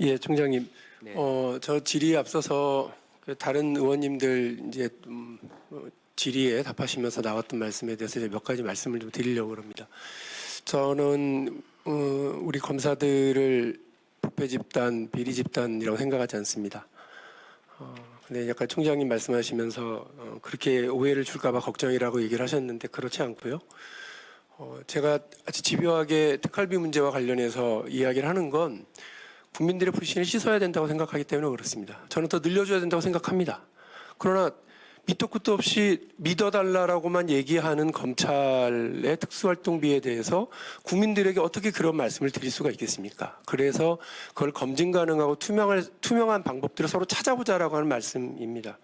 예, 총장님. 네. 어, 저 질의에 앞서서 그 다른 의원님들 이제 음, 어, 질의에 답하시면서 나왔던 말씀에 대해서 이제 몇 가지 말씀을 좀 드리려고 합니다. 저는 어, 우리 검사들을 부패 집단, 비리 집단이라고 생각하지 않습니다. 어, 근데 약간 총장님 말씀하시면서 어, 그렇게 오해를 줄까봐 걱정이라고 얘기를 하셨는데 그렇지 않고요. 어, 제가 아주 집요하게 특활비 문제와 관련해서 이야기를 하는 건 국민들의 불신을 씻어야 된다고 생각하기 때문에 그렇습니다. 저는 더 늘려줘야 된다고 생각합니다. 그러나 밑도 끝도 없이 믿어달라라고만 얘기하는 검찰의 특수활동비에 대해서 국민들에게 어떻게 그런 말씀을 드릴 수가 있겠습니까? 그래서 그걸 검증 가능하고 투명할, 투명한 방법들을 서로 찾아보자라고 하는 말씀입니다.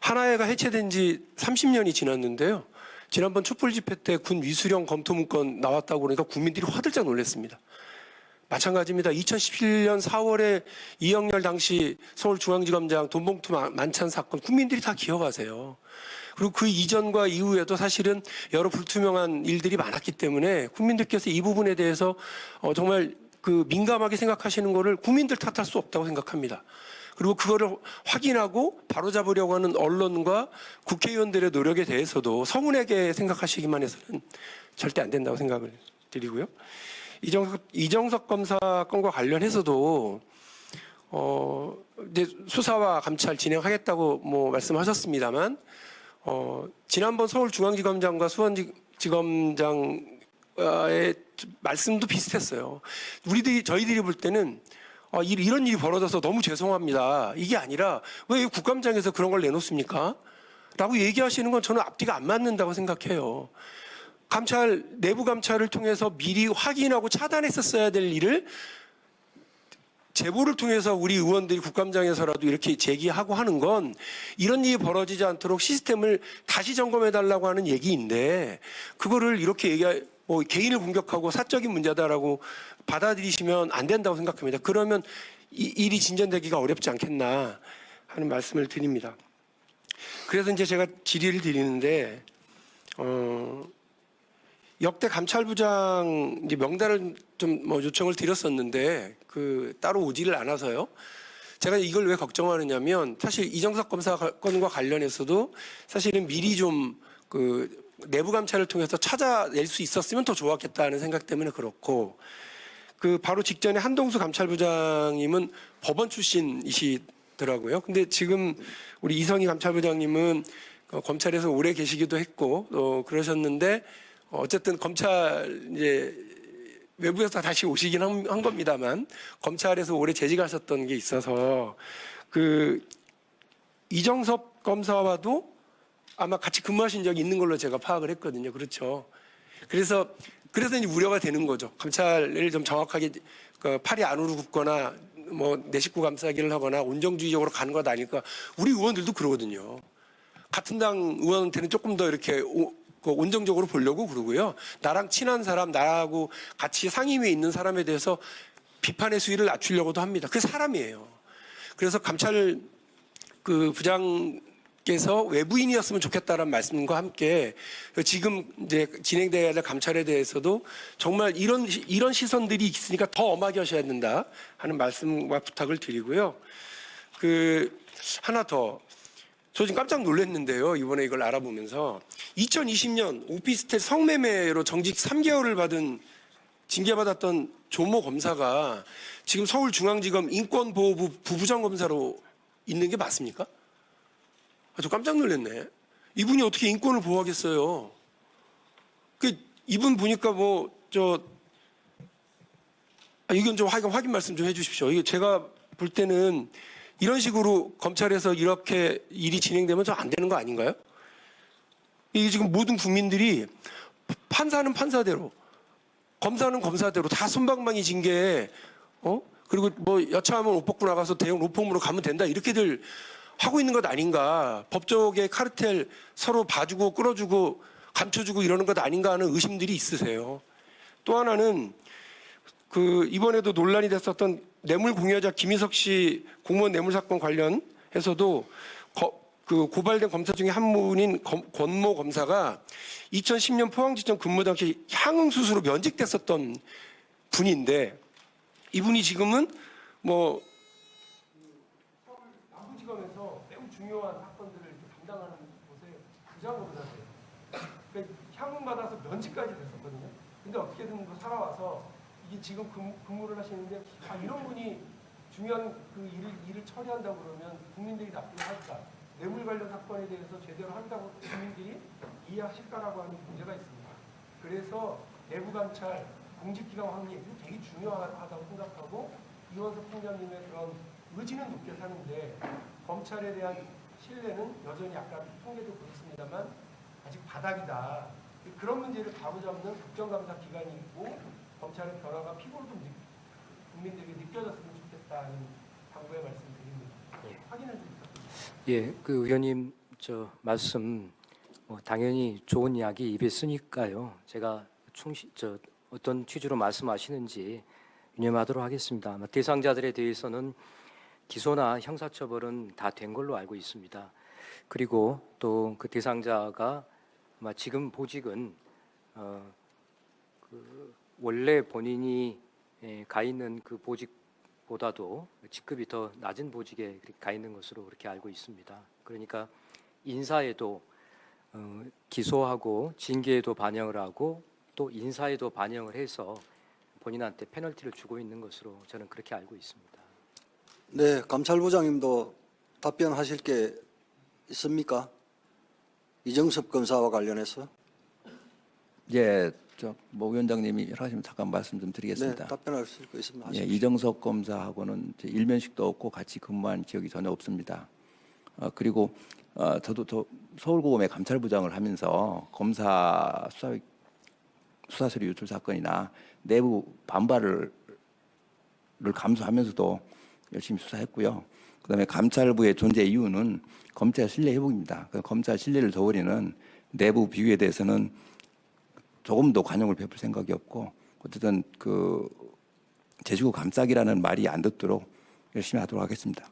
하나회가 해체된 지 30년이 지났는데요. 지난번 촛불 집회 때 군 위수령 검토 문건 나왔다고 그러니까 국민들이 화들짝 놀랐습니다. 마찬가지입니다. 2017년 4월에 이영렬 당시 서울중앙지검장 돈봉투 마- 만찬 사건 국민들이 다 기억하세요. 그리고 그 이전과 이후에도 사실은 여러 불투명한 일들이 많았기 때문에 국민들께서 이 부분에 대해서 어, 정말 그 민감하게 생각하시는 거를 국민들 탓할 수 없다고 생각합니다. 그리고 그거를 확인하고 바로잡으려고 하는 언론과 국회의원들의 노력에 대해서도 서운하게 생각하시기만 해서는 절대 안 된다고 생각을 드리고요. 이정석, 이정석 검사 건과 관련해서도 어, 이제 수사와 감찰 진행하겠다고 뭐 말씀하셨습니다만 어, 지난번 서울중앙지검장과 수원지검장의 말씀도 비슷했어요. 우리들이 저희들이 볼 때는 아, 이- 이런 일이 벌어져서 너무 죄송합니다. 이게 아니라 왜 국감장에서 그런 걸 내놓습니까? 라고 얘기하시는 건 저는 앞뒤가 안 맞는다고 생각해요. 감찰 내부 감찰을 통해서 미리 확인하고 차단했었어야 될 일을 제보를 통해서 우리 의원들이 국감장에서라도 이렇게 제기하고 하는 건 이런 일이 벌어지지 않도록 시스템을 다시 점검해 달라고 하는 얘기인데 그거를 이렇게 얘기 뭐 개인을 공격하고 사적인 문제다라고 받아들이시면 안 된다고 생각합니다. 그러면 이 일이 진전되기가 어렵지 않겠나 하는 말씀을 드립니다. 그래서 이제 제가 질의를 드리는데 어 역대 감찰부장 이제 명단을 좀 뭐 요청을 드렸었는데 그 따로 오지를 않아서요. 제가 이걸 왜 걱정하느냐면 사실 이정석 검사 건과 관련해서도 사실은 미리 좀그 내부 감찰을 통해서 찾아낼 수 있었으면 더 좋았겠다는 생각 때문에 그렇고 그 바로 직전에 한동수 감찰부장님은 법원 출신이시더라고요. 근데 지금 우리 이성희 감찰부장님은 어, 검찰에서 오래 계시기도 했고 어, 그러셨는데 어, 어쨌든 검찰 이제 외부에서 다시 오시긴 한, 한 겁니다만 검찰에서 오래 재직하셨던 게 있어서 그 이정섭 검사와도 아마 같이 근무하신 적이 있는 걸로 제가 파악을 했거든요. 그렇죠. 그래서 그래서 이제 우려가 되는 거죠. 감찰을 좀 정확하게 그 팔이 안으로 굽거나 뭐내 식구 감싸기를 하거나 온정주의적으로 가는 것 아닐까. 우리 의원들도 그러거든요. 같은 당 의원한테는 조금 더 이렇게 오- 그 온정적으로 보려고 그러고요. 나랑 친한 사람, 나하고 같이 상임위에 있는 사람에 대해서 비판의 수위를 낮추려고도 합니다. 그게 사람이에요. 그래서 감찰 그 부장께서 외부인이었으면 좋겠다는 말씀과 함께 지금 이제 진행돼야 될 감찰에 대해서도 정말 이런 시- 이런 시선들이 있으니까 더 엄하게 하셔야 된다 하는 말씀과 부탁을 드리고요. 그 하나 더. 저 지금 깜짝 놀랐는데요. 이번에 이걸 알아보면서 2020년 오피스텔 성매매로 정직 3개월을 받은 징계받았던 조모 검사가 지금 서울중앙지검 인권보호부 부부장 검사로 있는 게 맞습니까? 아, 저 깜짝 놀랐네. 이분이 어떻게 인권을 보호하겠어요? 그 이분 보니까 뭐저 아, 이건 좀 확인, 확인 말씀 좀 해주십시오. 이게 제가 볼 때는 이런 식으로 검찰에서 이렇게 일이 진행되면 좀안 되는 거 아닌가요? 이게 지금 모든 국민들이 판사는 판사대로, 검사는 검사대로 다 손방망이 징계에 어 그리고 뭐 여차하면 옷 벗고 나가서 대형 로펌으로 가면 된다 이렇게들 하고 있는 것 아닌가 법적의 카르텔 서로 봐주고 끌어주고 감춰주고 이러는 것 아닌가 하는 의심들이 있으세요. 또 하나는 그 이번에도 논란이 됐었던 뇌물 공여자 김희석 씨 공무원 뇌물 사건 관련해서도 거- 그 고발된 검사 중에 한 분인 검- 권모 검사가 2010년 포항지청 근무 당시 향응 수수로 면직됐었던 분인데 이분이 지금은 뭐 남부지검에서 매우 중요한 사건들을 담당하는 곳에 부장으로 다녀요. 그러니까 향응 받아서 면직까지 됐었거든요. 근데 어떻게든 뭐 살아와서 이게 지금 근- 근무 를 하시는데 아 이런 분이 중요한 그 일을 일을 처리한다고 그러면 국민들이 납득할까? 뇌물 관련 사건에 대해서 제대로 한다고 국민들이 이해하실까라고 하는 문제가 있습니다. 그래서 내부 감찰, 공직기강 확립 이거 되게 중요하다고 생각하고 이원석 총장님의 그런 의지는 높게 사는데 검찰에 대한 신뢰는 여전히 아까 통계도 그렇습니다만 아직 바닥이다. 그런 문제를 바로잡는 국정감사 기간이 있고 검찰의 변화가 피부로 좀 느- 국민들에게 느껴졌으면 좋겠다는 당부의 말씀 드립니다. 예. 확인을 좀 부탁드립니다. 예, 그 의원님 저 말씀 뭐 당연히 좋은 이야기 입에 쓰니까요. 제가 충실 저 어떤 취지로 말씀하시는지 유념하도록 하겠습니다. 아마 대상자들에 대해서는 기소나 형사처벌은 다 된 걸로 알고 있습니다. 그리고 또 그 대상자가 아마 지금 보직은 어, 그 원래 본인이 예, 가 있는 그 보직보다도 직급이 더 낮은 보직에 가 있는 것으로 그렇게 알고 있습니다. 그러니까 인사에도 어, 기소하고 징계에도 반영을 하고 또 인사에도 반영을 해서 본인한테 페널티를 주고 있는 것으로 저는 그렇게 알고 있습니다. 네, 감찰부장님도 답변하실 게 있습니까? 이정섭 검사와 관련해서 예, 저모 위원장님이 하시면 잠깐 말씀 좀 네, 드리겠습니다. 답변하실 거 있으면 예, 하십시오. 이정석 검사하고는 일면식도 없고 같이 근무한 기억이 전혀 없습니다. 어, 그리고 어, 저도 저 서울고검의 감찰부장을 하면서 검사 수사 수사서류 유출 사건이나 내부 반발을 를 감수하면서도 열심히 수사했고요. 그다음에 감찰부의 존재 이유는 검찰 신뢰 회복입니다. 그 검찰 신뢰를 저버리는 내부 비위에 대해서는 조금도 관용을 베풀 생각이 없고 어쨌든 그 제주고 감싸기라는 말이 안 듣도록 열심히 하도록 하겠습니다.